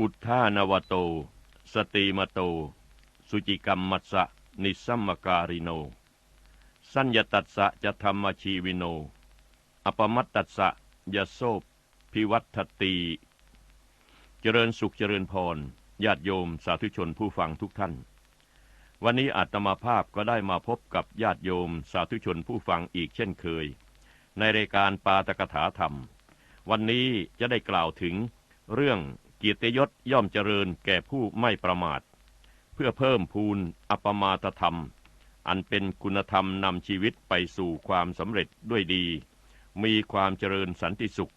อุทธานวโต สติมโต สุจิกรรมมัสสะ นิสัมมการิโน สัญญตัสสะจะธรรมชีวิโน อปมัตตัสสะยโสพิวัตตี เจริญสุขเจริญพร ญาติโยมสาธุชนผู้ฟังทุกท่าน วันนี้อาตมาภาพก็ได้มาพบกับญาติโยมสาธุชนผู้ฟังอีกเช่นเคย ในรายการปาตกถาธรรม วันนี้จะได้กล่าวถึงเรื่อง เกียรติยศย่อมเจริญแก่ผู้ไม่ประมาท เพื่อเพิ่มพูนอัปมาตธรรม อันเป็นคุณธรรมนำชีวิตไปสู่ความสำเร็จด้วยดี มีความเจริญสันติสุข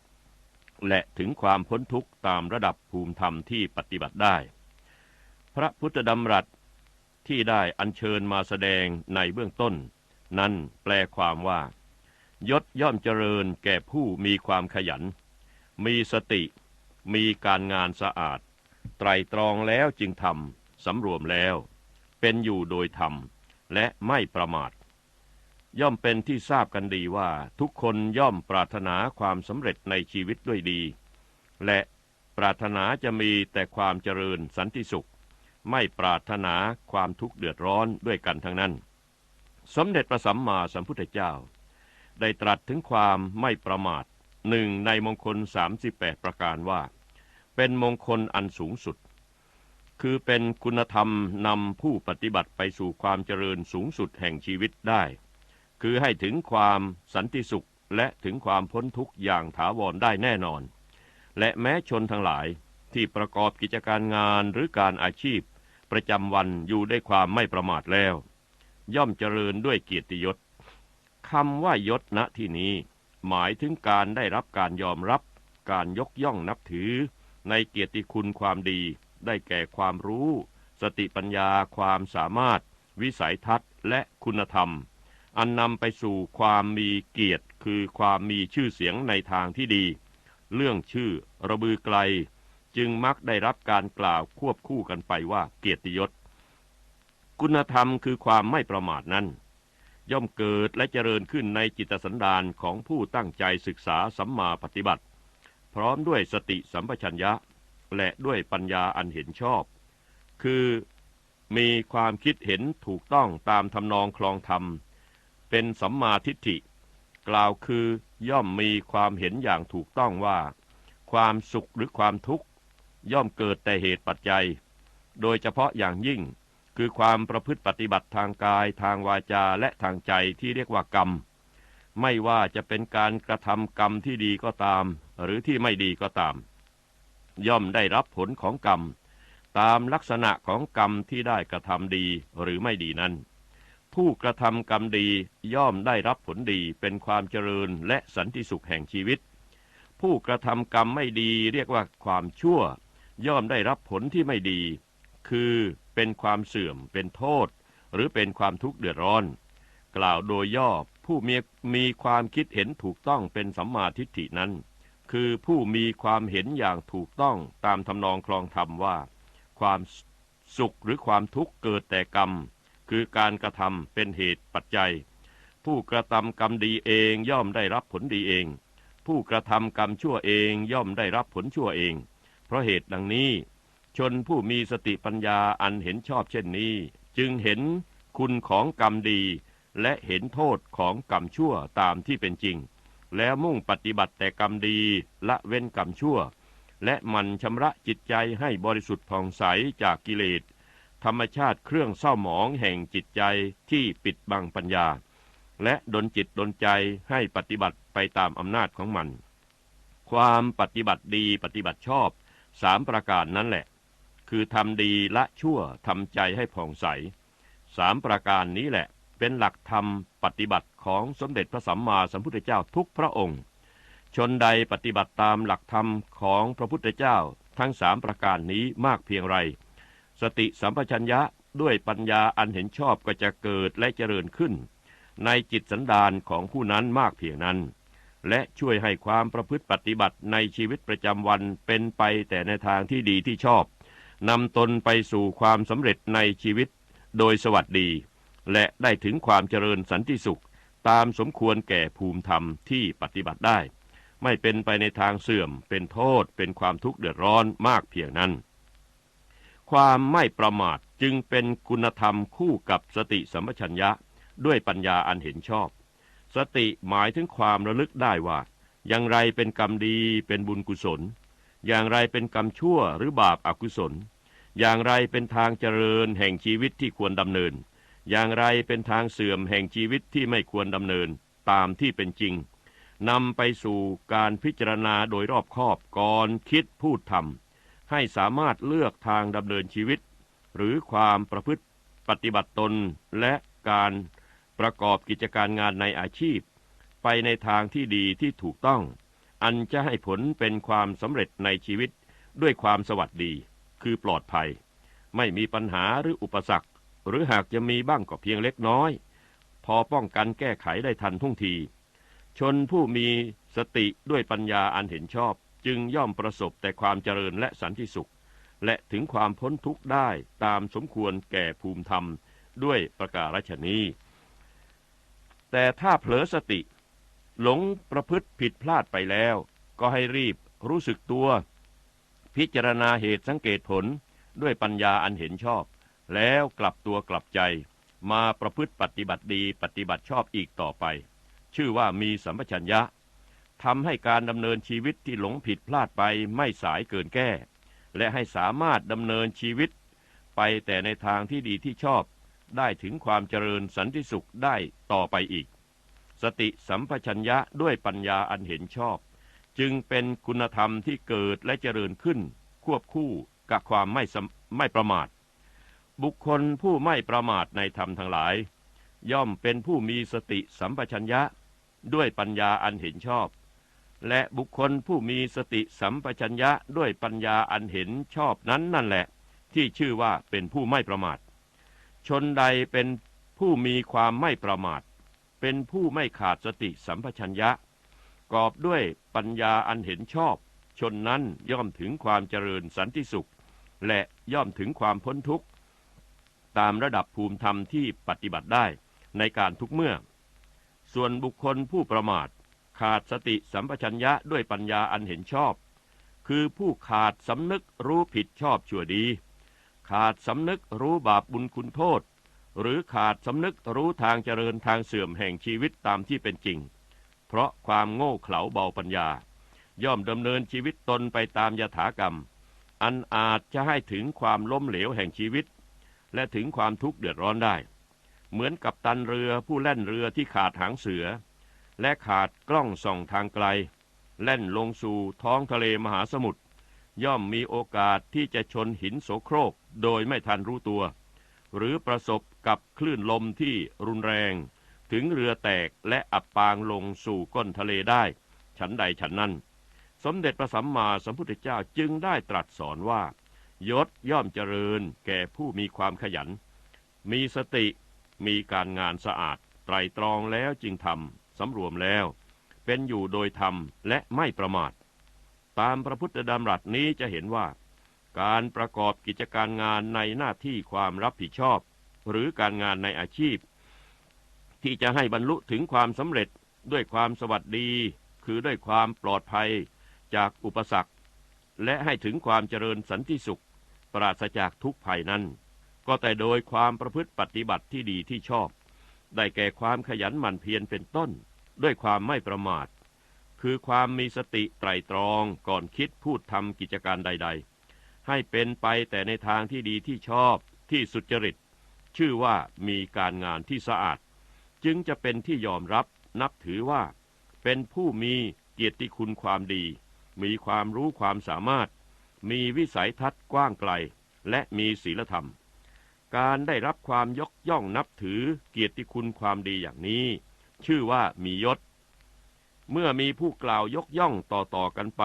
และถึงความพ้นทุกข์ตามระดับภูมิธรรมที่ปฏิบัติได้ พระพุทธดำรัสที่ได้อัญเชิญมาแสดงในเบื้องต้น นั้นแปลความว่า ยศย่อมเจริญแก่ผู้มีความขยัน มีสติ มีการงานสะอาด ไตรตรองแล้วจึงทำสำรวมแล้ว เป็นอยู่โดยธรรม และไม่ประมาท ย่อมเป็นที่ทราบกันดีว่าทุกคนย่อมปรารถนาความสำเร็จในชีวิตด้วยดี และปรารถนาจะมีแต่ความเจริญสันติสุข ไม่ปรารถนาความทุกข์เดือดร้อนด้วยกันทั้งนั้น สมเด็จพระสัมมาสัมพุทธเจ้า ได้ตรัสถึงความไม่ประมาท หนึ่งในมงคล 38 ประการว่า เป็นมงคลอันสูงสุด คือเป็นคุณธรรมนำผู้ปฏิบัติไปสู่ความเจริญสูงสุดแห่งชีวิตได้ คือให้ถึงความสันติสุขและถึงความพ้นทุกข์อย่างถาวรได้แน่นอน และแม้ชนทั้งหลายที่ประกอบกิจการงานหรือการอาชีพ ประจำวันอยู่ด้วยความไม่ประมาทแล้ว ย่อมเจริญด้วยเกียรติยศคำว่ายศณที่นี้ หมายถึงการได้รับการยอมรับ การยกย่องนับถือ ในเกียรติคุณความดี ได้แก่ความรู้ สติปัญญาความสามารถ วิสัยทัศน์และคุณธรรม อันนำไปสู่ความมีเกียรติคือความมีชื่อเสียงในทางที่ดี เรื่องชื่อระบือไกล จึงมักได้รับการกล่าวควบคู่กันไปว่าเกียรติยศ คุณธรรมคือความไม่ประมาทนั้น ย่อมเกิดและเจริญขึ้นในจิตสันดานของผู้ตั้งใจศึกษาสัมมาปฏิบัติ พร้อมด้วยสติสัมปชัญญะ และด้วยปัญญาอันเห็นชอบ คือมีความคิดเห็นถูกต้องตามทำนองคลองธรรม เป็นสัมมาทิฏฐิ กล่าวคือย่อมมีความเห็นอย่างถูกต้องว่า ความสุขหรือความทุกข์ ย่อมเกิดแต่เหตุปัจจัย โดยเฉพาะอย่างยิ่ง คือความประพฤติปฏิบัติทางกายทางวาจาและทางใจที่เรียกว่ากรรม ไม่ว่าจะเป็นการกระทำกรรมที่ดีก็ตาม หรือที่ไม่ดีก็ตาม ย่อมได้รับผลของกรรม ตามลักษณะของกรรมที่ได้กระทำดีหรือไม่ดีนั้น ผู้กระทำกรรมดีย่อมได้รับผลดีเป็นความเจริญและสันติสุขแห่งชีวิต ผู้กระทำกรรมไม่ดีเรียกว่าความชั่ว ย่อมได้รับผลที่ไม่ดี คือ เป็นความเสื่อม เป็นโทษ หรือเป็นความทุกข์เดือดร้อน กล่าวโดยย่อผู้มีมีความคิดเห็นถูกต้องเป็นสัมมาทิฏฐินั้น คือผู้มีความเห็นอย่างถูกต้องตามทำนองคลองธรรมว่า ความสุขหรือความทุกข์เกิดแต่กรรม คือการกระทำเป็นเหตุปัจจัย ผู้กระทำกรรมดีเองย่อมได้รับผลดีเอง ผู้กระทำกรรมชั่วเองย่อมได้รับผลชั่วเอง เพราะเหตุดังนี้ ชนผู้มีสติปัญญาอันเห็นชอบเช่นนี้ จึงเห็นคุณของกรรมดี และเห็นโทษของกรรมชั่วตามที่เป็นจริง แล้วมุ่งปฏิบัติแต่กรรมดีละเว้นกรรมชั่ว และมันชำระจิตใจให้บริสุทธิ์ผ่องใสจากกิเลสธรรมชาติเครื่องเศร้าหมองแห่งจิตใจที่ปิดบังปัญญา และดนจิตดนใจให้ปฏิบัติไปตามอำนาจของมัน ความปฏิบัติดีปฏิบัติชอบสามประการนั้นแหละ คือทำดีละชั่วทำใจให้ผ่องใสสามประการนี้แหละ เป็นหลักธรรมปฏิบัติของสมเด็จพระสัมมาสัมพุทธเจ้าทุกพระองค์ ชนใดปฏิบัติตามหลักธรรมของพระพุทธเจ้าทั้งสามประการนี้มากเพียงไร สติสัมปชัญญะด้วยปัญญาอันเห็นชอบก็จะเกิดและเจริญขึ้น ในจิตสันดานของผู้นั้นมากเพียงนั้น และช่วยให้ความประพฤติปฏิบัติในชีวิตประจำวันเป็นไปแต่ในทางที่ดีที่ชอบ นำตนไปสู่ความสำเร็จในชีวิต โดยสวัสดี และได้ถึงความเจริญสันติสุข ตามสมควรแก่ภูมิธรรมที่ปฏิบัติได้ ไม่เป็นไปในทางเสื่อม เป็นโทษ เป็นความทุกข์เดือดร้อนมากเพียงนั้น ความไม่ประมาทจึงเป็นคุณธรรมคู่กับสติสัมปชัญญะด้วยปัญญาอันเห็นชอบ สติหมายถึงความระลึกได้ว่า อย่างไรเป็นกรรมดีเป็นบุญกุศล อย่างไรเป็นกรรมชั่วหรือบาปอากุศล อย่างไรเป็นทางเจริญแห่งชีวิตที่ควรดำเนิน อย่างไรเป็นทางเสื่อมแห่งชีวิตที่ไม่ควรดำเนินตามที่เป็นจริงนำไปสู่การพิจารณาโดยรอบคอบก่อนคิดพูดทำให้สามารถเลือกทางดำเนินชีวิต หรือความประพฤติปฏิบัติตนและการประกอบกิจการงานในอาชีพ ไปในทางที่ดีที่ถูกต้อง อันจะให้ผลเป็นความสำเร็จในชีวิตด้วยความสวัสดี คือปลอดภัย ไม่มีปัญหาหรืออุปสรรค หรือหากจะมีบ้างก็เพียงเล็กน้อย พอป้องกันแก้ไขได้ทันท่วงที ชนผู้มีสติด้วยปัญญาอันเห็นชอบ จึงย่อมประสบแต่ความเจริญและสันติสุข และถึงความพ้นทุกข์ได้ตามสมควรแก่ภูมิธรรม ด้วยประกาศนีแต่ถ้าเผลอสติ หลงประพฤติผิดพลาดไปแล้ว ก็ให้รีบรู้สึกตัว พิจารณาเหตุสังเกตผลด้วยปัญญาอันเห็นชอบ แล้วกลับตัวกลับใจ มาประพฤติปฏิบัติดีปฏิบัติชอบอีกต่อไป ชื่อว่ามีสัมปชัญญะทำให้การดำเนินชีวิตที่หลงผิดพลาดไปไม่สายเกินแก้ และให้สามารถดำเนินชีวิต ไปแต่ในทางที่ดีที่ชอบ ได้ถึงความเจริญสันติสุขได้ต่อไปอีก สติสัมปชัญญะด้วยปัญญาอันเห็นชอบ จึงเป็นคุณธรรมที่เกิดและเจริญขึ้น ควบคู่กับความไม่ไม่ประมาท บุคคลผู้ไม่ประมาทในธรรมทั้งหลาย ย่อมเป็นผู้มีสติสัมปชัญญะ ด้วยปัญญาอันเห็นชอบ และบุคคลผู้มีสติสัมปชัญญะด้วยปัญญาอันเห็นชอบนั้นนั่นแหละ ที่ชื่อว่าเป็นผู้ไม่ประมาท ชนใดเป็นผู้มีความไม่ประมาท เป็นผู้ไม่ขาดสติสัมปชัญญะ กอบด้วยปัญญาอันเห็นชอบ ชนนั้นย่อมถึงความเจริญสันติสุข และย่อมถึงความพ้นทุกข์ ตามระดับภูมิธรรมที่ปฏิบัติได้ในการทุกเมื่อ ส่วนบุคคลผู้ประมาท ขาดสติสัมปชัญญะด้วยปัญญาอันเห็นชอบ คือผู้ขาดสำนึกรู้ผิดชอบชั่วดี ขาดสำนึกรู้บาปบุญคุณโทษ หรือขาดสำนึกรู้ทางเจริญทางเสื่อมแห่งชีวิตตามที่เป็นจริง เพราะความโง่เขลาเบาปัญญา ย่อมดำเนินชีวิตตนไปตามยถากรรม อันอาจจะให้ถึงความล้มเหลวแห่งชีวิต และถึงความทุกข์เดือดร้อนได้ เหมือนกับตันเรือผู้แล่นเรือที่ขาดหางเสือ และขาดกล้องส่องทางไกล แล่นลงสู่ท้องทะเลมหาสมุทรย่อมมีโอกาสที่จะชนหินโสโครกโดยไม่ทันรู้ตัว หรือประสบกับคลื่นลมที่รุนแรง ถึงเรือแตกและอับปางลงสู่ก้นทะเลได้ ฉันใดฉันนั้น สมเด็จพระสัมมาสัมพุทธเจ้าจึงได้ตรัสสอนว่า ยศย่อมเจริญแก่ผู้มีความขยัน มีสติมีการงานสะอาด ไตรตรองแล้วจึงทำสำรวมแล้ว เป็นอยู่โดยธรรมและไม่ประมาท ตามพระพุทธดำรัสนี้จะเห็นว่า การประกอบกิจการงานในหน้าที่ความรับผิดชอบ หรือการงานในอาชีพ ที่จะให้บรรลุถึงความสำเร็จด้วยความสวัสดี คือด้วยความปลอดภัยจากอุปสรรค และให้ถึงความเจริญสันติสุข ปราศจากทุกภัยนั้น ก็แต่โดยความประพฤติปฏิบัติที่ดีที่ชอบ ได้แก่ความขยันหมั่นเพียรเป็นต้น ด้วยความไม่ประมาท คือความมีสติไตรตรองก่อนคิดพูดทำกิจการใด ๆ ให้เป็นไปแต่ในทางที่ดีที่ชอบที่สุจริต ชื่อว่ามีการงานที่สะอาด จึงจะเป็นที่ยอมรับนับถือว่า เป็นผู้มีเกียรติคุณความดี มีความรู้ความสามารถ มีวิสัยทัศน์กว้างไกล และมีศีลธรรม การได้รับความยกย่องนับถือเกียรติคุณความดีอย่างนี้ ชื่อว่ามียศ เมื่อมีผู้กล่าวยกย่องต่อๆกันไป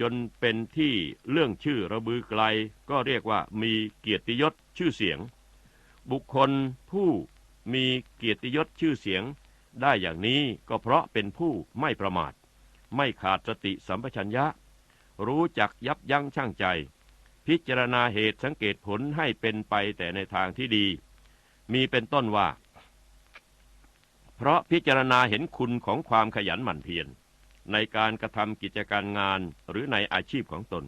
จนเป็นที่เรื่องชื่อระบือไกล ก็เรียกว่ามีเกียรติยศชื่อเสียง บุคคลผู้ มีเกียรติยศชื่อเสียง ได้อย่างนี้ก็เพราะเป็นผู้ไม่ประมาท ไม่ขาดสติสัมปชัญญะ รู้จักยับยั้งชั่งใจ พิจารณาเหตุสังเกตผลให้เป็นไปแต่ในทางที่ดี มีเป็นต้นว่า เพราะพิจารณาเห็นคุณของความขยันหมั่นเพียรในการกระทำกิจการงานหรือในอาชีพของตน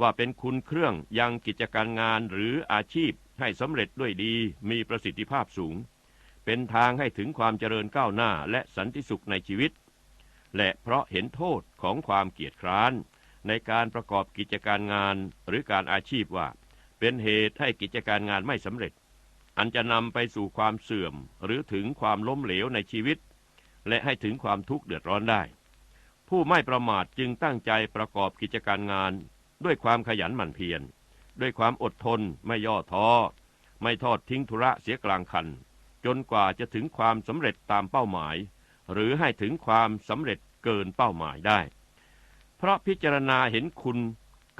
ว่าเป็นคุณเครื่องยังกิจการงานหรืออาชีพให้สำเร็จด้วยดีมีประสิทธิภาพสูง เป็นทางให้ถึงความเจริญก้าวหน้าและสันติสุขในชีวิต และเพราะเห็นโทษของความเกียจคร้าน ในการประกอบกิจการงานหรือการอาชีพว่า เป็นเหตุให้กิจการงานไม่สำเร็จ อันจะนำไปสู่ความเสื่อมหรือถึงความล้มเหลวในชีวิต และให้ถึงความทุกข์เดือดร้อนได้ ผู้ไม่ประมาทจึงตั้งใจประกอบกิจการงาน ด้วยความขยันหมั่นเพียรด้วยความอดทนไม่ย่อท้อไม่ทอดทิ้งธุระเสียกลางคัน จนกว่าจะถึงความสำเร็จตามเป้าหมาย หรือให้ถึงความสำเร็จเกินเป้าหมายได้ เพราะพิจารณาเห็นคุณ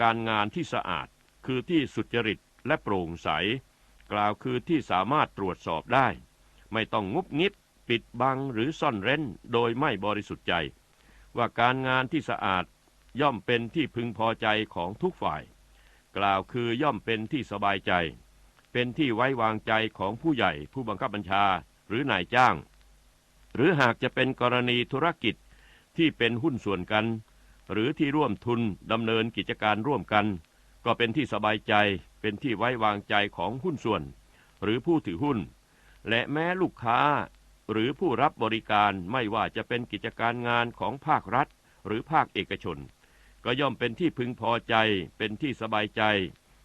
การงานที่สะอาด คือที่สุจริตและโปร่งใส กล่าวคือที่สามารถตรวจสอบได้ ไม่ต้องงุบงิบปิดบังหรือซ่อนเร้นโดยไม่บริสุทธิ์ใจ ว่าการงานที่สะอาดย่อมเป็นที่พึงพอใจของทุกฝ่าย กล่าวคือย่อมเป็นที่สบายใจ เป็นที่ไว้วางใจของผู้ใหญ่ผู้บังคับบัญชาหรือนายจ้าง หรือหากจะเป็นกรณีธุรกิจที่เป็นหุ้นส่วนกัน หรือที่ร่วมทุนดำเนินกิจการร่วมกัน ก็เป็นที่สบายใจ เป็นที่ไว้วางใจของหุ้นส่วน หรือผู้ถือหุ้น และแม้ลูกค้า หรือผู้รับบริการไม่ว่าจะเป็นกิจการงานของภาครัฐ หรือภาคเอกชน ก็ย่อมเป็นที่พึงพอใจ เป็นที่สบายใจ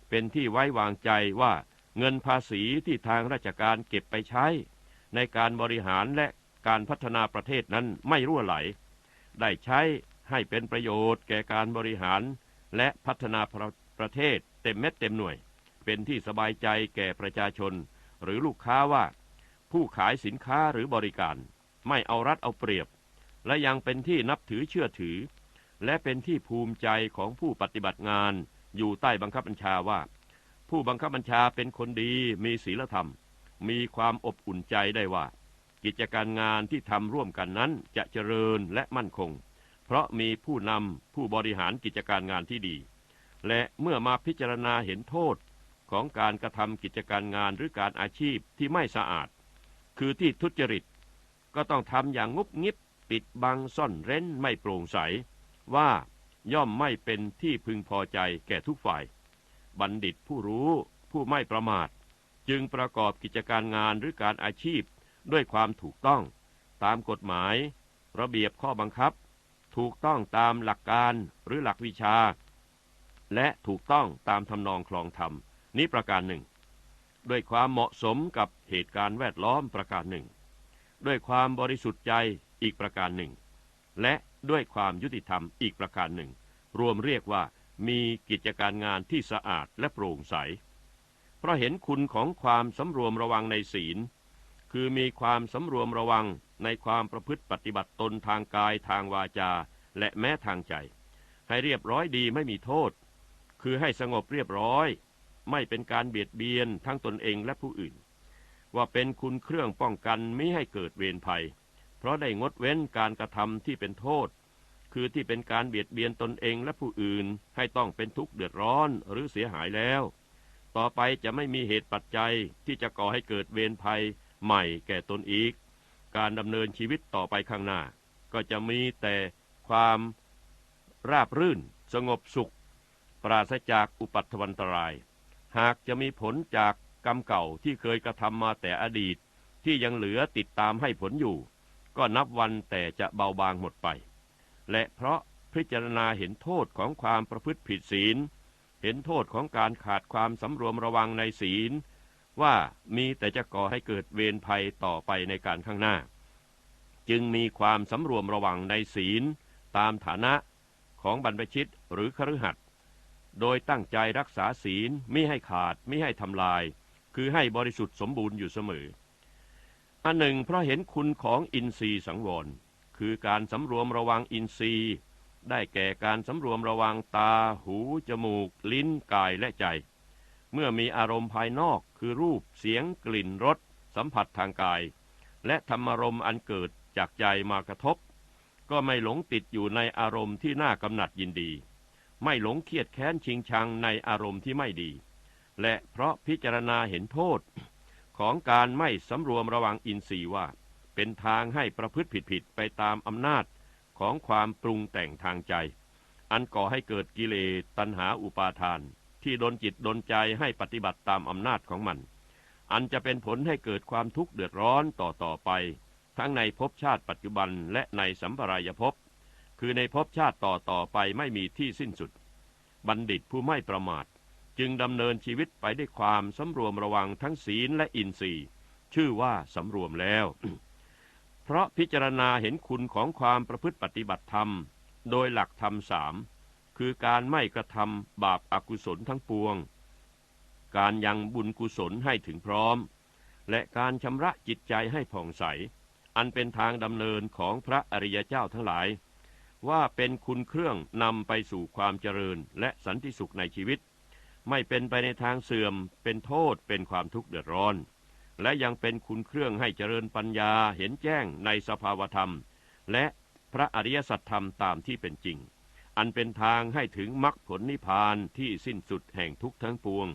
เป็นที่ไว้วางใจว่า เงินภาษีที่ทางราชการเก็บไปใช้ ในการบริหารและการพัฒนาประเทศนั้นไม่รั่วไหล ได้ใช้ให้เป็นประโยชน์แก่การบริหารและพัฒนาประประเทศเต็มเม็ดเต็มหน่วย เป็นที่สบายใจแก่ประชาชน หรือลูกค้าว่า ผู้ขายสินค้าหรือบริการ ไม่เอารัดเอาเปรียบ และยังเป็นที่นับถือเชื่อถือ และเป็นที่ภูมิใจของผู้ปฏิบัติงานอยู่ใต้บังคับบัญชาว่า ผู้บังคับบัญชาเป็นคนดีมีศีลธรรม มีความอบอุ่นใจได้ว่า กิจการงานที่ทำร่วมกันนั้นจะเจริญและมั่นคง เพราะมีผู้นำผู้บริหารกิจการงานที่ดี และเมื่อมาพิจารณาเห็นโทษของการกระทำกิจการงานหรือการอาชีพที่ไม่สะอาด คือที่ทุจริต ก็ต้องทำอย่างงุบงิบปิดบังซ่อนเร้นไม่โปร่งใส ว่าย่อมไม่เป็นที่พึงพอใจแก่ทุกฝ่าย บัณฑิตผู้รู้ ผู้ไม่ประมาท จึงประกอบกิจการงานหรือการอาชีพด้วยความถูกต้อง ตามกฎหมาย ระเบียบข้อบังคับ ถูกต้องตามหลักการหรือหลักวิชา และถูกต้องตามทำนองคลองธรรม นี้ประการหนึ่ง ด้วยความเหมาะสมกับเหตุการณ์แวดล้อมประการหนึ่ง ด้วยความบริสุทธิ์ใจอีกประการหนึ่ง และด้วยความยุติธรรมอีกประการหนึ่ง รวมเรียกว่า มีกิจการงานที่สะอาดและโปร่งใส เพราะเห็นคุณของความสำรวมระวังในศีล คือมีความสำรวมระวังในความประพฤติปฏิบัติตนทางกายทางวาจา และแม้ทางใจ ให้เรียบร้อยดีไม่มีโทษ คือให้สงบเรียบร้อย ไม่เป็นการเบียดเบียนทั้งตนเองและผู้อื่น ว่าเป็นคุณเครื่องป้องกันไม่ให้เกิดเวรภัย เพราะได้งดเว้นการกระทำที่เป็นโทษ คือที่เป็นการเบียดเบียนตนเองและผู้อื่นให้ต้องเป็นทุกข์เดือดร้อนหรือเสียหายแล้ว ต่อไปจะไม่มีเหตุปัจจัยที่จะก่อให้เกิดเวรภัยใหม่แก่ตนอีก การดำเนินชีวิตต่อไปข้างหน้า ก็จะมีแต่ความราบรื่น สงบสุข ปราศจากอุปัตวันตราย หากจะมีผลจากกรรมเก่าที่เคยกระทำมาแต่อดีต ที่ยังเหลือติดตามให้ผลอยู่ ก็นับวันแต่จะเบาบางหมดไป และเพราะพิจารณาเห็นโทษของความประพฤติผิดศีล เห็นโทษของการขาดความสำรวมระวังในศีล ว่ามีแต่จะก่อให้เกิดเวรภัยต่อไปในการข้างหน้า จึงมีความสำรวมระวังในศีล ตามฐานะของบรรพชิตหรือคฤหัสถ์โดยตั้งใจรักษาศีลไม่ให้ขาดไม่ให้ทำลาย คือให้บริสุทธิ์สมบูรณ์อยู่เสมออันหนึ่งเพราะเห็นคุณของอินทรีย์สังวร คือการสำรวมระวังอินทรีย์ ได้แก่การสำรวมระวังตา หู จมูก ลิ้น กายและใจ เมื่อมีอารมณ์ภายนอกคือรูป เสียง กลิ่น รส สัมผัสทางกาย และธรรมารมณ์อันเกิดจากใจมากระทบ ก็ไม่หลงติดอยู่ในอารมณ์ที่น่ากำหนัดยินดี ไม่หลงเครียดแค้นชิงชังในอารมณ์ที่ไม่ดี และเพราะพิจารณาเห็นโทษ ของการไม่สำรวมระวังอินทรีย์ว่า เป็นทางให้ประพฤติผิดๆไปตามอำนาจของความปรุงแต่งทางใจ อันก่อให้เกิดกิเลสตัณหาอุปาทาน ที่ดนจิตดนใจให้ปฏิบัติตามอำนาจของมัน อันจะเป็นผลให้เกิดความทุกข์เดือดร้อนต่อต่อไป ทั้งในภพชาติปัจจุบันและในสัมปรายภพ คือในภพชาติต่อต่อไปไม่มีที่สิ้นสุด บัณฑิตผู้ไม่ประมาท จึงดำเนินชีวิตไปด้วยความสำรวมระวังทั้งศีลและอินทรีย์ ชื่อว่าสำรวมแล้ว เพราะพิจารณาเห็นคุณของความประพฤติปฏิบัติธรรม โดยหลักธรรมสามคือการไม่กระทำบาปอากุศลทั้งปวง การยังบุญกุศลให้ถึงพร้อม และการชำระจิตใจให้ผ่องใส อันเป็นทางดำเนินของพระอริยเจ้าทั้งหลาย ว่าเป็นคุณเครื่องนำไปสู่ความเจริญและสันติสุขในชีวิต ไม่เป็นไปในทางเสื่อม เป็นโทษเป็นความทุกข์เดือดร้อน และยังเป็นคุณเครื่องให้เจริญปัญญาเห็นแจ้งในสภาวธรรม และพระอริยสัจธรรมตามที่เป็นจริง อันเป็นทางให้ถึงมรรคผลนิพพานที่สิ้นสุดแห่งทุกทั้งปวง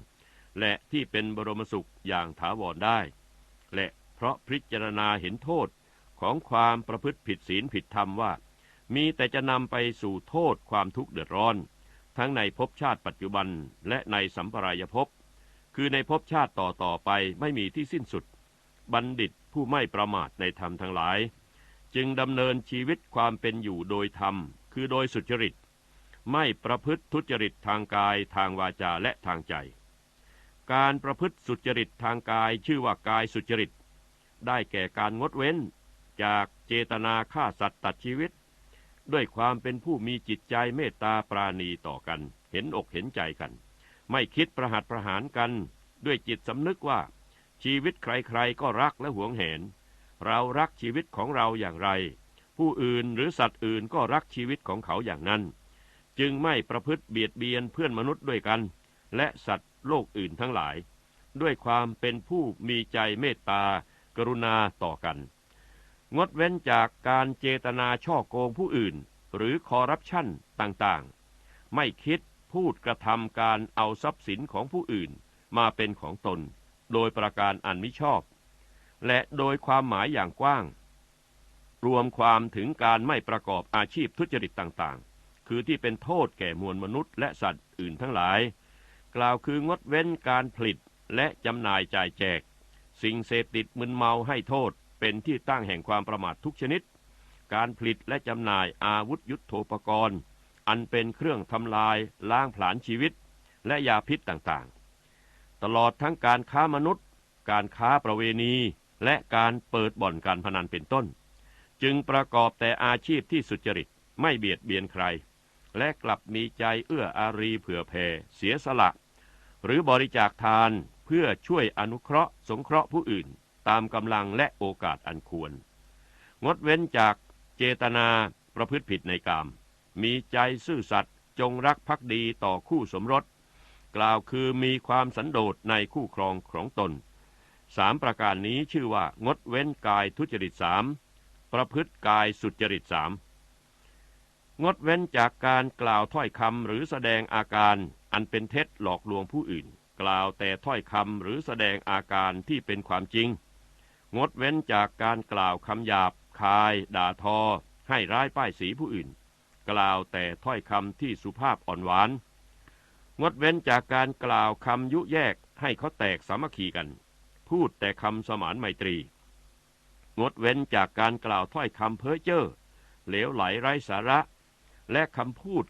และที่เป็นบรมสุขอย่างถาวรได้ และเพราะพิจารณาเห็นโทษของความประพฤติผิดศีลผิดธรรมว่า มีแต่จะนำไปสู่โทษความทุกข์เดือดร้อน ทั้งในภพชาติปัจจุบันและในสัมปรายภพ คือในภพชาติต่อต่อไปไม่มีที่สิ้นสุด บัณฑิตผู้ไม่ประมาทในธรรมทั้งหลาย จึงดำเนินชีวิตความเป็นอยู่โดยธรรม คือโดยสุจริต ไม่ประพฤติทุจริตทางกายทางวาจาและทางใจ การประพฤติสุจริตทางกายชื่อว่ากายสุจริต ได้แก่การงดเว้น จากเจตนาฆ่าสัตว์ตัดชีวิต ด้วยความเป็นผู้มีจิตใจเมตตาปราณีต่อกัน เห็นอกเห็นใจกัน ไม่คิดประหัตประหารกัน ด้วยจิตสำนึกว่า ชีวิตใครๆก็รักและหวงแหน เรารักชีวิตของเราอย่างไร ผู้อื่นหรือสัตว์อื่นก็รักชีวิตของเขาอย่างนั้น จึงไม่ประพฤติเบียดเบียนเพื่อนมนุษย์ด้วยกัน และสัตว์โลกอื่นทั้งหลาย ด้วยความเป็นผู้มีใจเมตตากรุณาต่อกัน งดเว้นจากการเจตนาช่อโกงผู้อื่น หรือคอร์รัปชันต่างๆ ไม่คิด พูดกระทำการเอาทรัพย์สินของผู้อื่นมาเป็นของตน โดยประการอันมิชอบ และโดยความหมายอย่างกว้าง รวมความถึงการไม่ประกอบอาชีพทุจริตต่างๆ คือที่เป็นโทษแก่มวลมนุษย์และสัตว์อื่นทั้งหลาย กล่าวคืองดเว้นการผลิตและจำหน่ายจ่ายแจก สิ่งเสพติดมึนเมาให้โทษเป็นที่ตั้งแห่งความประมาททุกชนิด การผลิตและจำหน่ายอาวุธยุโทโธปกรณ์ อันเป็นเครื่องทำลายล้างผลาญชีวิต และยาพิษต่างๆ ตลอดทั้งการค้ามนุษย์ การค้าประเวณี และการเปิดบ่อนการพนันเป็นต้น จึงประกอบแต่อาชีพที่สุจริตไม่เบียดเบียนใคร และกลับมีใจเอื้ออารีเผื่อแผ่เสียสละ หรือบริจาคทานเพื่อช่วยอนุเคราะห์ สงเคราะห์ผู้อื่น ตามกำลังและโอกาสอันควร งดเว้นจากเจตนาประพฤติผิดในกาม มีใจซื่อสัตย์จงรักภักดีต่อคู่สมรส กล่าวคือมีความสันโดษในคู่ครองของตนสามประการนี้ชื่อว่างดเว้นกายทุจริตสามประพฤติกายสุจริตสามงดเว้นจากการกล่าวถ้อยคำหรือแสดงอาการอันเป็นเท็จหลอกลวงผู้อื่น กล่าวแต่ถ้อยคำหรือแสดงอาการที่เป็นความจริง งดเว้นจากการกล่าวคำหยาบ คาย ด่าทอ ให้ร้ายป้ายสีผู้อื่น กล่าวแต่ถ้อยคำที่สุภาพอ่อนหวาน งดเว้นจากการกล่าวคำยุแยกให้เขาแตกสามัคคีกัน พูดแต่คำสมานไมตรี งดเว้นจากการกล่าวถ้อยคำเพ้อเจ้อเหลวไหลไร้สาระ และคำพูด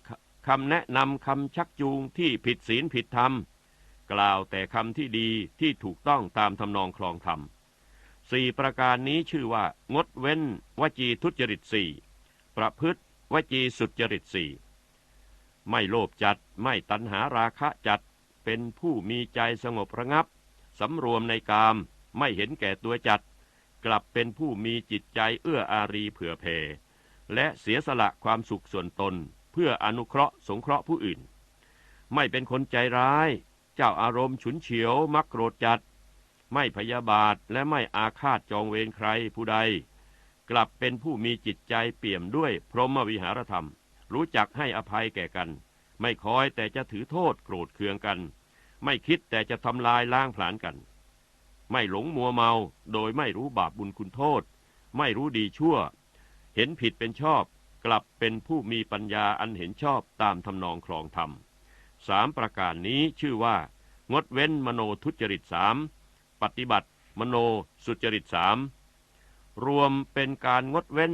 คำแนะนำคำชักจูงที่ผิดศีลผิดธรรม กล่าวแต่คำที่ดีที่ถูกต้องตามทำนองคลองธรรมสี่ประการนี้ชื่อว่างดเว้นวจีทุจริตสี่ประพฤติ วจีสุจริตสี่ไม่โลภจัดไม่ตัณหาราคะจัด เป็นผู้มีใจสงบระงับ สำรวมในกาม ไม่เห็นแก่ตัวจัด กลับเป็นผู้มีจิตใจเอื้ออารีเผื่อเพ และเสียสละความสุขส่วนตน เพื่ออนุเคราะห์สงเคราะห์ผู้อื่น ไม่เป็นคนใจร้าย เจ้าอารมณ์ฉุนเฉียว มักโกรธจัด ไม่พยาบาทและไม่อาฆาตจองเวรใครผู้ใด กลับเป็นผู้มีจิตใจเปี่ยมด้วยพรหมวิหารธรรม รู้จักให้อภัยแก่กัน ไม่คอยแต่จะถือโทษโกรธเคืองกัน ไม่คิดแต่จะทำลายล้างผลาญกัน ไม่หลงมัวเมาโดยไม่รู้บาปบุญคุณโทษ ไม่รู้ดีชั่ว เห็นผิดเป็นชอบ กลับเป็นผู้มีปัญญาอันเห็นชอบตามทำนองครองธรรมสามประการนี้ชื่อว่า งดเว้นมโนทุจริตสามปฏิบัติ มโนสุจริตสาม รวมเป็นการงดเว้น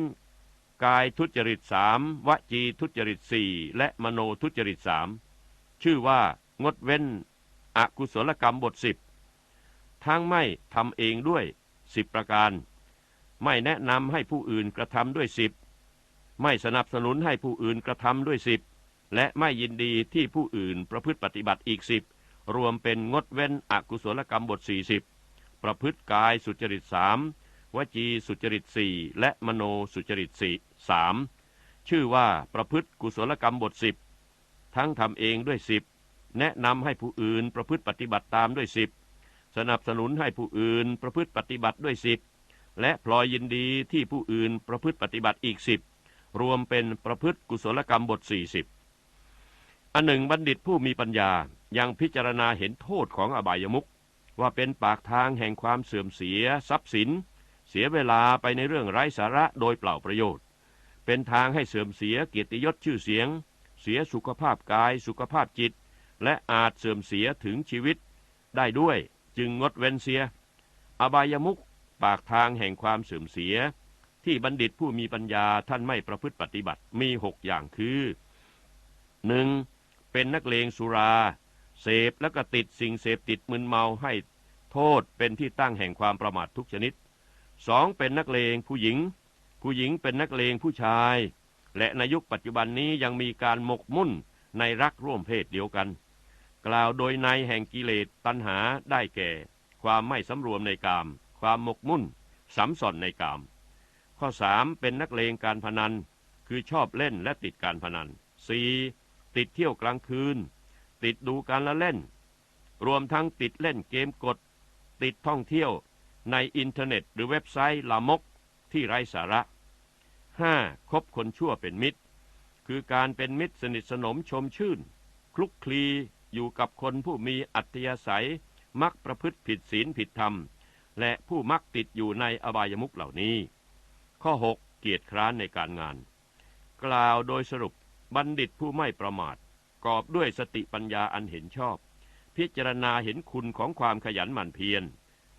กายทุจริตสามวจีทุจริตสี่และมโนทุจริตสามชื่อว่างดเว้น อกุศลกรรมบทสิบทั้งไม่ทำเองด้วยสิบประการ ไม่แนะนำให้ผู้อื่นกระทำด้วยสิบไม่สนับสนุนให้ผู้อื่นกระทำด้วยสิบและไม่ยินดีที่ผู้อื่นประพฤติปฏิบัติอีกสิบรวมเป็นงดเว้นอกุศลกรรมบทสี่สิบประพฤติกายสุจริตสาม วจีสุจริตสี่และมโนสุจริตสี่สามชื่อว่าประพฤติกุศลกรรมบทสิบทั้งทำเองด้วยสิบแนะนำให้ผู้อื่นประพฤติปฏิบัติตามด้วยสิบสนับสนุนให้ผู้อื่นประพฤติปฏิบัติด้วยสิบและพลอยยินดีที่ผู้อื่นประพฤติปฏิบัติอีกสิบรวมเป็นประพฤติกุศลกรรมบทสี่สิบอันหนึ่งบัณฑิตผู้มีปัญญายังพิจารณาเห็นโทษของอบายมุขว่าเป็นปากทางแห่งความเสื่อมเสียทรัพย์สิน เสียเวลาไปในเรื่องไร้สาระโดยเปล่าประโยชน์ เป็นทางให้เสื่อมเสียเกียรติยศชื่อเสียง เสียสุขภาพกายสุขภาพจิต และอาจเสื่อมเสียถึงชีวิต ได้ด้วยจึงงดเว้นเสีย อบายมุขปากทางแห่งความเสื่อมเสีย ที่บัณฑิตผู้มีปัญญาท่านไม่ประพฤติปฏิบัติมีหกอย่างคือหนึ่งเป็นนักเลงสุรา เสพแล้วก็ติดสิ่งเสพติดมึนเมาให้โทษเป็นที่ตั้งแห่งความประมาททุกชนิด สองเป็นนักเลงผู้หญิง ผู้หญิงเป็นนักเลงผู้ชาย และในยุคปัจจุบันนี้ยังมีการหมกมุ่นในรักร่วมเพศเดียวกัน กล่าวโดยในแห่งกิเลสตัณหาได้แก่ ความไม่สำรวมในกาม ความหมกมุ่นสำสอนในกาม ข้อสามเป็นนักเลงการพนัน คือชอบเล่นและติดการพนันสี่ติดเที่ยวกลางคืน ติดดูการละเล่น รวมทั้งติดเล่นเกมกด ติดท่องเที่ยว ในอินเทอร์เน็ต หรือเว็บไซต์ลามกที่ไร้สาระ 5. คบคนชั่วเป็นมิตร คือการเป็นมิตรสนิทสนมชมชื่น คลุกคลีอยู่กับคนผู้มีอัธยาศัย มักประพฤติผิดศีลผิดธรรม และผู้มักติดอยู่ในอบายมุขเหล่านี้ ข้อ 6. เกียรติคร้านในการงาน กล่าวโดยสรุปบัณฑิตผู้ไม่ประมาท กอบด้วยสติปัญญาอันเห็นชอบ พิจารณาเห็นคุณของความขยันหมั่นเพียร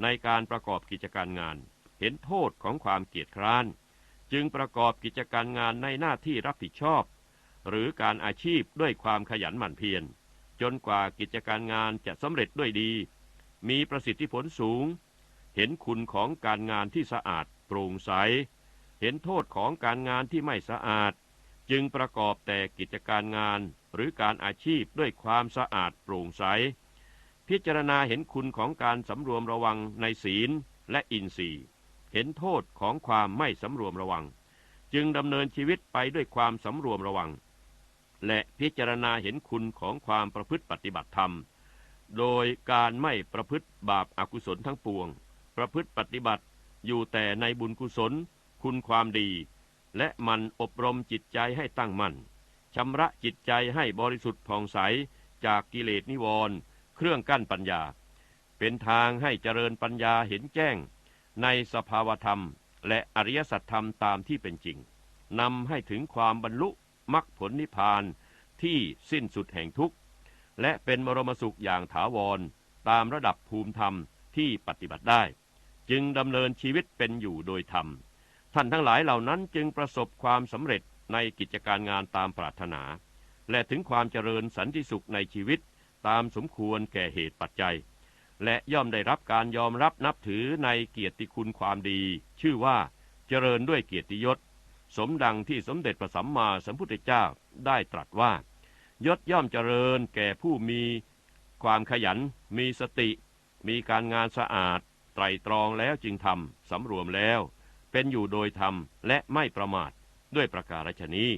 ในการประกอบกิจการงาน เห็นโทษของความเกียจคร้าน จึงประกอบกิจการงานในหน้าที่รับผิดชอบ หรือการอาชีพด้วยความขยันหมั่นเพียรจนกว่ากิจการงานจะสำเร็จด้วยดี มีประสิทธิผลสูง เห็นคุณของการงานที่สะอาดโปร่งใส เห็นโทษของการงานที่ไม่สะอาด จึงประกอบแต่กิจการงานหรือการอาชีพด้วยความสะอาดโปร่งใส พิจารณาเห็นคุณของการสำรวมระวังในศีลและอินทรีย์ เห็นโทษของความไม่สำรวมระวัง จึงดำเนินชีวิตไปด้วยความสำรวมระวัง และพิจารณาเห็นคุณของความประพฤติปฏิบัติธรรม โดยการไม่ประพฤติบาปอากุศลทั้งปวง ประพฤติปฏิบัติอยู่แต่ในบุญกุศล คุณความดี และมันอบรมจิตใจให้ตั้งมั่นชำระจิตใจให้บริสุทธิ์ผ่องใสจากกิเลสนิวรณ์ เครื่องกั้นปัญญา เป็นทางให้เจริญปัญญาเห็นแจ้ง ในสภาวธรรม และอริยสัจธรรมตามที่เป็นจริงนำให้ถึงความบรรลุมรรคผลนิพพานที่สิ้นสุดแห่งทุกข์ และเป็นมรมสุขอย่างถาวร ตามระดับภูมิธรรมที่ปฏิบัติได้ จึงดำเนินชีวิตเป็นอยู่โดยธรรม ท่านทั้งหลายเหล่านั้นจึงประสบความสำเร็จในกิจการงานตามปรารถนา และถึงความเจริญสันติสุขในชีวิต ตามสมควรแก่เหตุปัจจัย และย่อมได้รับการยอมรับนับถือในเกียรติคุณความดี ชื่อว่าเจริญด้วยเกียรติยศ สมดังที่สมเด็จพระสัมมาสัมพุทธเจ้าได้ตรัสว่า ยศย่อมเจริญแก่ผู้มีความขยัน มีสติ มีการงานสะอาด ไตรตรองแล้วจึงทำสำรวมแล้ว เป็นอยู่โดยธรรมและไม่ประมาทด้วยประการฉนี้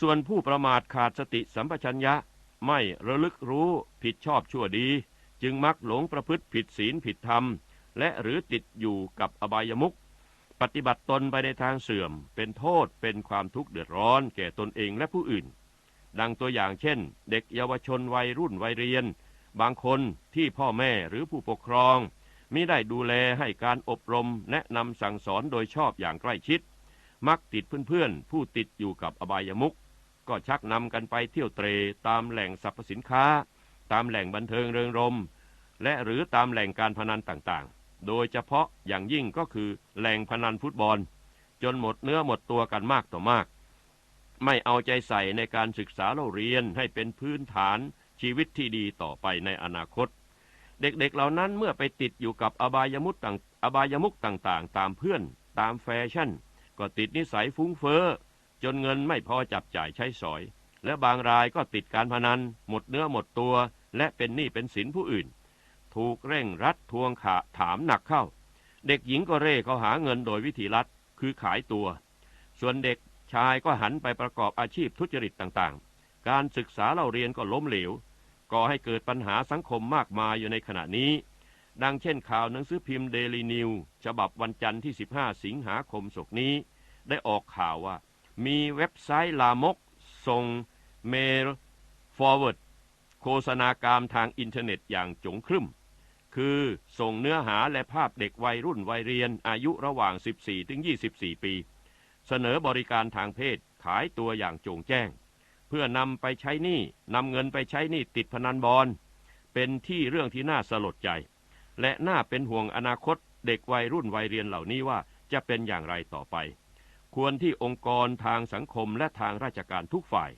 ส่วนผู้ประมาทขาดสติสัมปชัญญะ ไม่ระลึกรู้ผิดชอบชั่วดี จึงมักหลงประพฤติผิดศีลผิดธรรม และหรือติดอยู่กับอบายมุขปฏิบัติตนไปในทางเสื่อม เป็นโทษเป็นความทุกข์เดือดร้อนแก่ตนเองและผู้อื่น ดังตัวอย่างเช่น เด็กเยาวชนวัยรุ่นวัยเรียน บางคนที่พ่อแม่หรือผู้ปกครองมิได้ดูแลให้การอบรมแนะนำสั่งสอนโดยชอบอย่างใกล้ชิด มักติดเพื่อนๆ ผู้ติดอยู่กับอบายมุข ก็ชักนำกันไปเที่ยวเตรตามแหล่งสรรพสินค้า ตามแหล่งบันเทิงเริงรม และหรือตามแหล่งการพนันต่างๆ โดยเฉพาะอย่างยิ่งก็คือแหล่งพนันฟุตบอล จนหมดเนื้อหมดตัวกันมากต่อมาก ไม่เอาใจใส่ในการศึกษาเราเรียนให้เป็นพื้นฐานชีวิตที่ดีต่อไปในอนาคต เด็กๆเหล่านั้นเมื่อไปติดอยู่กับอบายมุขต่างอบายมุขต่างๆ ตามเพื่อน ตามแฟชั่น ก็ติดนิสัยฟุ้งเฟ้อ จนเงินไม่พอจับจ่ายใช้สอย และบางรายก็ติดการพนัน หมดเนื้อหมดตัว และเป็นหนี้เป็นสินผู้อื่น ถูกเร่งรัดทวงขาถามหนักเข้า เด็กหญิงก็เร่เขาหาเงินโดยวิธีลัดคือขายตัว ส่วนเด็กชายก็หันไปประกอบอาชีพทุจริตต่างๆ การศึกษาเราเรียนก็ล้มเหลวก่อให้เกิดปัญหาสังคมมากมายอยู่ในขณะนี้ ดังเช่นข่าวหนังสือพิมพ์เดลีนิวฉบับวันจันทร์ที่ 15 สิงหาคมศกนี้ ได้ออกข่าวว่า มีเว็บไซต์ลามก ส่งเมลฟอร์เวิร์ดโฆษณากรรมทางอินเทอร์เน็ตอย่างจงครึ่ม คือส่งเนื้อหาและภาพเด็กวัยรุ่นวัยเรียนอายุระหว่าง 14 ถึง 24 ปี เสนอบริการทางเพศขายตัวอย่างจงแจ้ง เพื่อนำไปใช้หนี้นำเงินไปใช้หนี้ติดพนันบอลเป็นที่เรื่องที่น่าสลดใจ และน่าเป็นห่วงอนาคตเด็กวัยรุ่นวัยเรียนเหล่านี้ว่าจะเป็นอย่างไรต่อไป ควรที่องค์กรทางสังคมและทางราชการทุกฝ่าย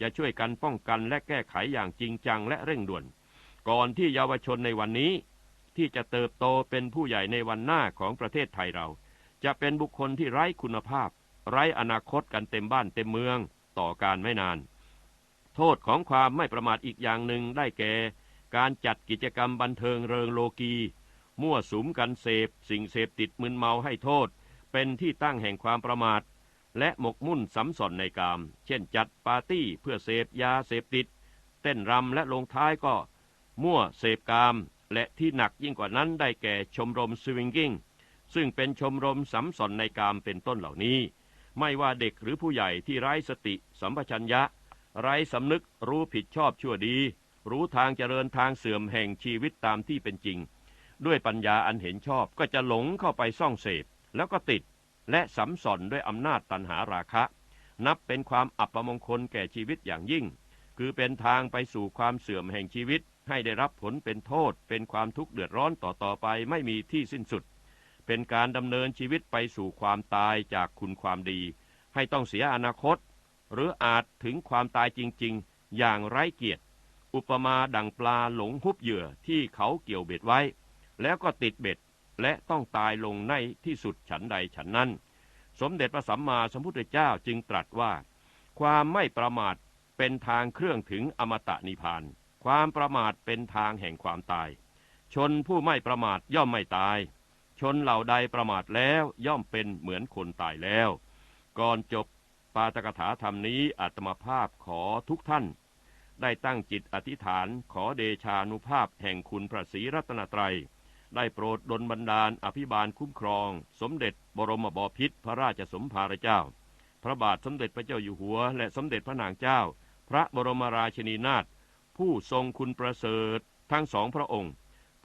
จะช่วยกันป้องกันและแก้ไขอย่างจริงจังและเร่งด่วน ก่อนที่เยาวชนในวันนี้ ที่จะเติบโตเป็นผู้ใหญ่ในวันหน้าของประเทศไทยเรา จะเป็นบุคคลที่ไร้คุณภาพ ไร้อนาคตกันเต็มบ้านเต็มเมืองต่อการไม่นาน โทษของความไม่ประมาทอีกอย่างหนึ่งได้แก่ การจัดกิจกรรมบันเทิงเริงโลกี มั่วสุมกันเสพ สิ่งเสพติดมึนเมาให้โทษ เป็นที่ตั้งแห่งความประมาท และหมกมุ่นสำสอนในกาม เช่นจัดปาร์ตี้เพื่อเสพยาเสพติด เต้นรำและลงท้ายก็ มั่วเสพกาม และที่หนักยิ่งกว่านั้นได้แก่ชมรมสวิงกิ้งซึ่งเป็นชมรมสำสอนในกามเป็นต้นเหล่านี้ ไม่ว่าเด็กหรือผู้ใหญ่ที่ไร้สติสัมปชัญญะ ไร้สำนึกรู้ผิดชอบชั่วดี รู้ทางเจริญทางเสื่อมแห่งชีวิตตามที่เป็นจริง ด้วยปัญญาอันเห็นชอบก็จะหลงเข้าไปซ่องเสพ แล้วก็ติดและสำสอนด้วยอำนาจตันหาราคะ นับเป็นความอัปมงคลแก่ชีวิตอย่างยิ่ง คือเป็นทางไปสู่ความเสื่อมแห่งชีวิต ให้ได้รับผลเป็นโทษ เป็นความทุกข์เดือดร้อนต่อต่อไปไม่มีที่สิ้นสุด เป็นการดำเนินชีวิตไปสู่ความตายจากคุณความดี ให้ต้องเสียอนาคต หรืออาจถึงความตายจริง ๆ อย่างไร้เกียรติ อุปมาดังปลาหลงฮุบเหยื่อที่เขาเกี่ยวเบ็ดไว้ แล้วก็ติดเบ็ด และต้องตายลงในที่สุดฉันใดฉันนั้น สมเด็จพระสัมมาสัมพุทธเจ้าจึงตรัสว่า ความไม่ประมาทเป็นทางเครื่องถึงอมตะนิพพาน ความประมาทเป็นทางแห่งความตาย ชนผู้ไม่ประมาทย่อมไม่ตาย ชนเหล่าใดประมาทแล้วย่อมเป็นเหมือนคนตายแล้ว ก่อนจบปาตกถาธรรมนี้อาตมาภาพขอทุกท่าน ได้ตั้งจิตอธิษฐานขอเดชานุภาพแห่งคุณพระศรีรัตนตรัย ได้โปรดดลบันดาลอภิบาลคุ้มครอง สมเด็จบรมบพิตรพระราชสมภารเจ้า พระบาทสมเด็จพระเจ้าอยู่หัว และสมเด็จพระนางเจ้า พระบรมราชินีนาถผู้ทรงคุณประเสริฐทั้งสองพระองค์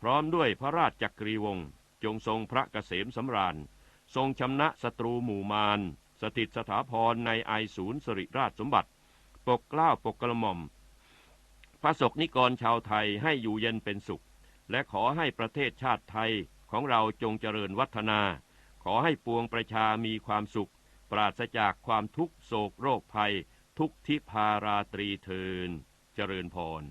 พร้อมด้วยพระราชจักรีวงศ์จงทรงพระเกษมสำราญ ทรงชำนะศัตรูหมู่มารสถิตสถาพรในไอศูนย์สริราชสมบัติ ปกเกล้าปกกระหม่อมพระศกนิกรชาวไทยให้อยู่เย็นเป็นสุข และขอให้ประเทศชาติไทยของเราจงเจริญวัฒนา ขอให้ปวงประชามีความสุข ปราศจากความทุกโศกโรคภัย ทุกทิพาราตรีเทิน เจริญพร